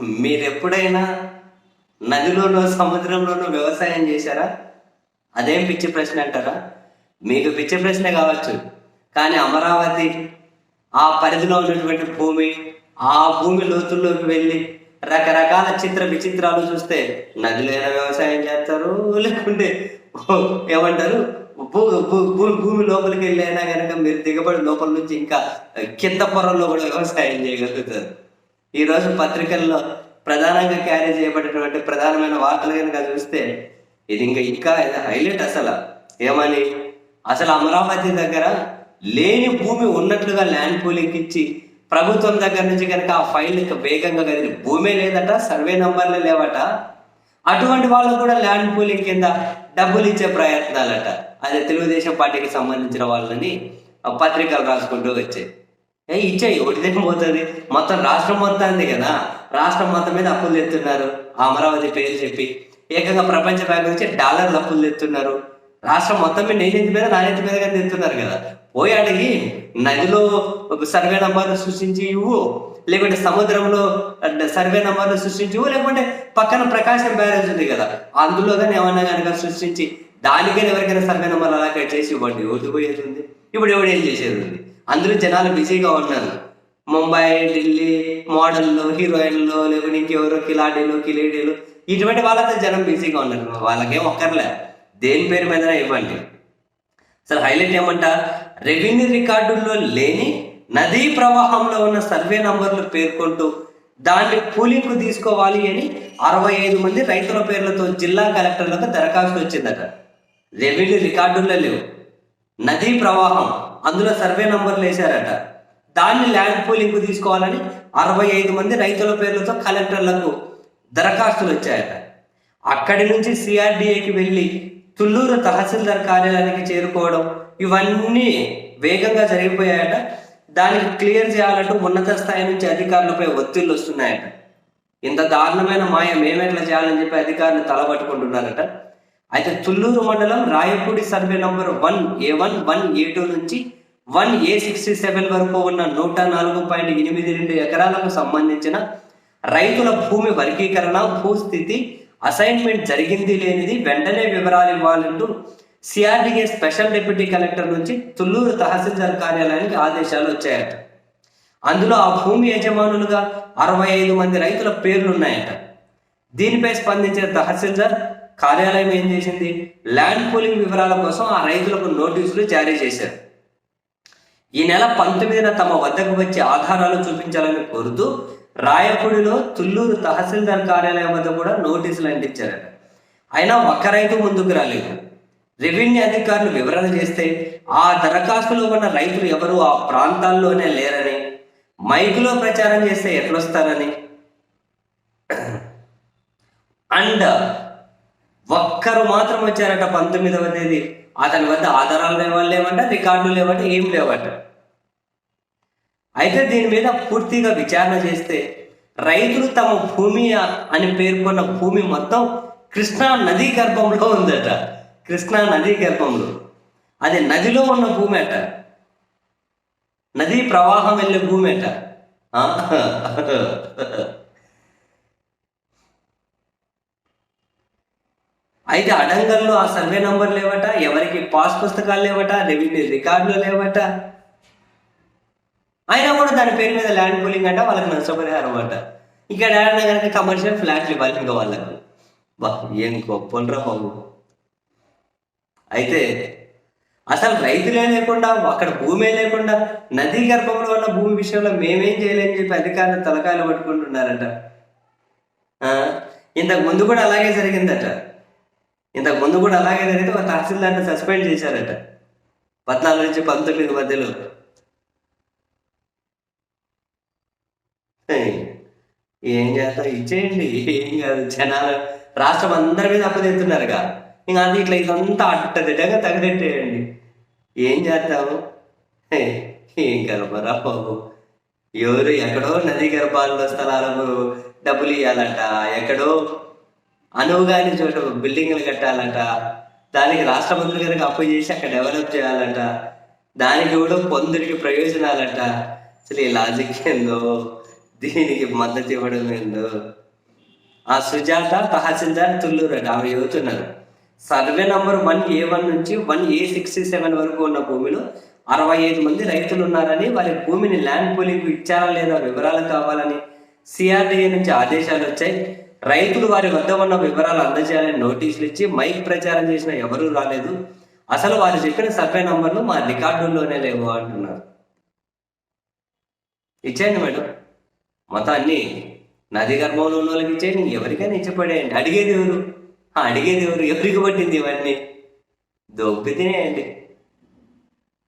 మీరెప్పుడైనా నదిలోనో సముద్రంలోనో వ్యవసాయం చేశారా? అదేం పిచ్చి ప్రశ్న అంటారా? మీకు పిచ్చి ప్రశ్న కావచ్చు. కానీ అమరావతి ఆ పరిధిలో ఉన్నటువంటి భూమి ఆ భూమి లోతుల్లోకి వెళ్ళి రకరకాల చిత్ర విచిత్రాలు చూస్తే నదిలో వ్యవసాయం చేస్తారు లేకుంటే ఏమంటారు? భూ భూ- భూమి లోపలికి వెళ్ళైనా కనుక మీరు దిగబడి లోపల నుంచి ఇంకా కింద పొరల్లో కూడా వ్యవసాయం చేయగలుగుతారు. ఈ రోజు పత్రికల్లో ప్రధానంగా క్యారీ చేయబడినటువంటి ప్రధానమైన వార్తలు కనుక చూస్తే ఇది ఇంకా ఇంకా హైలైట్ అసలు. ఏమని? అసలు అమరావతి దగ్గర లేని భూమి ఉన్నట్లుగా ల్యాండ్ పూలింగ్ ఇచ్చి ప్రభుత్వం దగ్గర నుంచి కనుక ఆ ఫైల్ వేగంగా కదిలి భూమే లేదట సర్వే నంబర్లు లేవట అటువంటి వాళ్ళు కూడా ల్యాండ్ పూలింగ్ కింద డబ్బులు ఇచ్చే ప్రయత్నాలట. అదే తెలుగుదేశం పార్టీకి సంబంధించిన వాళ్ళని ఆ పత్రికలు రాసుకుంటూ వచ్చాయి. ఇచ్చాయి ఒకటిదేం పోతుంది? మొత్తం రాష్ట్రం మొత్తాన్ని కదా? రాష్ట్రం మొత్తం మీద అప్పులు తెస్తున్నారు అమరావతి పేరు చెప్పి. ఏకంగా ప్రపంచ బ్యాంక్ నుంచి డాలర్లు అప్పులు తెస్తున్నారు రాష్ట్రం మొత్తం మీద నేనేంటి మీద నాణ్యత మీద కానీ తెస్తున్నారు కదా? పోయి అడిగి నదిలో సర్వే నంబర్లు సృష్టించి ఇవ్వు. లేకుంటే సముద్రంలో సర్వే నంబర్లు సృష్టించి ఇవ్వు. లేకుంటే పక్కన ప్రకాశం బ్యారేజ్ ఉంది కదా? అందులో కానీ ఏమన్నా కనుక సృష్టించి దానికైనా ఎవరికైనా సర్వే నంబర్ అలాగే చేసి ఇవ్వండి. ఓడిపోయేది పోయేది ఉంది? ఇప్పుడు ఎవడు ఏం చేసేది ఉంది? అందరూ జనాలు బిజీగా ఉన్నారు. ముంబై ఢిల్లీ మోడల్లో హీరోయిన్లు లేకుంటే ఇంకెవరో కిలాడీలు కిలేడీలు ఇటువంటి వాళ్ళతో జనం బిజీగా ఉన్నారు. వాళ్ళకేం ఒక్కర్లే. దేని పేరు మీద ఇవ్వండి. అసలు హైలైట్ ఏమంట? రెవెన్యూ రికార్డుల్లో లేని నదీ ప్రవాహంలో ఉన్న సర్వే నంబర్లు పేర్కొంటూ దాన్ని కూలింపు తీసుకోవాలి అని అరవై ఐదు మంది రైతుల పేర్లతో జిల్లా కలెక్టర్లకు దరఖాస్తు వచ్చిందట. రెవెన్యూ రికార్డుల్లో లేవు. నదీ ప్రవాహం. అందులో సర్వే నంబర్లు వేశారట. దాన్ని ల్యాండ్ పూలింగ్కు తీసుకోవాలని అరవై ఐదు మంది రైతుల పేర్లతో కలెక్టర్లకు దరఖాస్తులు వచ్చాయట. అక్కడి నుంచి సిఆర్డిఏకి వెళ్ళి తుళ్ళూరు తహసీల్దార్ కార్యాలయానికి చేరుకోవడం ఇవన్నీ వేగంగా జరిగిపోయాయట. దానికి క్లియర్ చేయాలంటూ ఉన్నత స్థాయి నుంచి అధికారులపై ఒత్తిళ్ళు వస్తున్నాయట. ఇంత దారుణమైన మాయ మేమెట్లా చేయాలని చెప్పి అధికారులు తలబట్టుకుంటున్నారట. అయితే తుళ్ళూరు మండలం Rayapudi survey number one A one one A two నుంచి వన్ ఏ సిక్స్టీ సెవెన్ వరకు ఉన్న నూట నాలుగు పాయింట్ ఎనిమిది రెండు ఎకరాలకు సంబంధించిన రైతుల భూమి వర్గీకరణ భూస్థితి అసైన్మెంట్ జరిగింది లేనిది వెంటనే వివరాలు ఇవ్వాలంటూ సిఆర్డీఏ స్పెషల్ డిప్యూటీ కలెక్టర్ నుంచి తుళ్ళూరు తహసీల్దార్ కార్యాలయానికి ఆదేశాలు వచ్చాయట. అందులో ఆ భూమి యజమానులుగా అరవై ఐదు మంది రైతుల పేర్లు ఉన్నాయట దీనిపై స్పందించిన తహసీల్దార్ కార్యాలయం ఏం చేసింది? ల్యాండ్ పూలింగ్ వివరాల కోసం ఆ రైతులకు నోటీసులు జారీ చేశారు. ఈ నెల పంతొమ్మిదిన తమ వద్దకు వచ్చి ఆధారాలు చూపించాలని కోరుతూ రాయపూడిలో తుళ్ళూరు తహసీల్దార్ కార్యాలయం వద్ద కూడా నోటీసులు అంటించారట. అయినా ఒక్క రైతు ముందుకు రాలేదు. రెవెన్యూ అధికారులు వివరణ చేస్తే ఆ దరఖాస్తులో ఉన్న రైతులు ఎవరు ఆ ప్రాంతాల్లోనే లేరని మైకులో ప్రచారం చేస్తే ఎట్లొస్తారని. అండ్ ఒక్కరు మాత్రం వచ్చారట పంతొమ్మిదవ తేదీ. అతని వద్ద ఆధారాలు లేవాలి లేవంట రికార్డులు లేవంట ఏం లేవట. అయితే దీని మీద పూర్తిగా విచారణ చేస్తే రైతులు తమ భూమి అని పేర్కొన్న భూమి మొత్తం కృష్ణా నదీ గర్భంలో ఉందట. కృష్ణా నదీ గర్భంలో. అది నదిలో ఉన్న భూమి అట. నదీ ప్రవాహం వెళ్ళే భూమి అట. అయితే అడంగల్లో ఆ సర్వే నంబర్ లేవట ఎవరికి పాస్ పుస్తకాలు లేవట రెవెన్యూ రికార్డులు లేవట. అయినా కూడా దాని పేరు మీద ల్యాండ్ పూలింగ్ అంటే వాళ్ళకి నష్టపరిహారం అంట. ఇక్కడ ఏడన్నా కనుక కమర్షియల్ ఫ్లాట్లు ఇవ్వాలి ఇంకా వాళ్ళకు. బా ఏం గొప్పనరా బాబు. అయితే అసలు రైతులే లేకుండా అక్కడ భూమే లేకుండా నదీ గర్భంలో ఉన్న భూమి విషయంలో మేమేం చేయలేని చెప్పి అధికారులు తలకాయలు పట్టుకుంటున్నారట. ఇంతకు ముందు కూడా అలాగే జరిగిందట. ఇంతకు ముందు కూడా అలాగే జరిగితే ఒక తహసీల్దార్ని సస్పెండ్ చేశారట. పద్నాలుగు నుంచి పంతొమ్మిది మధ్యలో. ఏం చేస్తారు ఇచ్చేయండి. ఏం కాదు జనాలు రాష్ట్రం అందరి మీద అప్పచెప్తున్నారుగా ఇంకా అది ఇట్లా ఇదంతా అట్టదిడ్డంగా తగదెట్టేయండి. ఏం చేస్తాము ఏం గర్భరా బాబు? ఎవరు ఎక్కడో నదీ గర్భాల్లో స్థలాలకు డబ్బులు ఇవ్వాలంట ఎక్కడో అనువుగాని చోట బిల్డింగ్లు కట్టాలంట. దానికి రాష్ట్ర మంత్రి గారికి అప్పు చేసి అక్కడ డెవలప్ చేయాలంట. దానికి కూడా కొందరికి ప్రయోజనాలంట. అసలు ఈ లాజిక్ ఏందో? దీనికి మద్దతు ఇవ్వడం ఏందో? ఆ సుజాత తహసీల్దార్ తుల్లూరు అంట. ఆమె చెబుతున్నారు survey number one A one నుంచి వన్ ఏ సిక్స్టీ సెవెన్ వరకు ఉన్న భూమిలో అరవై ఐదు మంది రైతులు ఉన్నారని వారి భూమిని ల్యాండ్ పూలింగ్ ఇచ్చారా లేదా వివరాలు కావాలని సిఆర్డీఏ నుంచి ఆదేశాలు వచ్చాయి. రైతులు వారి వద్ద ఉన్న వివరాలు అందజేయాలని నోటీసులు ఇచ్చి మైక్ ప్రచారం చేసిన ఎవరూ రాలేదు. అసలు వారు చెప్పిన సర్వే నంబర్లు మా రికార్డుల్లోనే లేవు అంటున్నారు. ఇచ్చేయండి మేడం. మొత్తాన్ని నది గర్భంలో ఉన్న వాళ్ళకి ఇచ్చేయండి ఎవరికైనా ఇచ్చిపడేయండి. అడిగేది ఎవరు? అడిగేది ఎవరు? ఎవరికి పట్టింది ఇవన్నీ? దొబ్బి తినేయండి.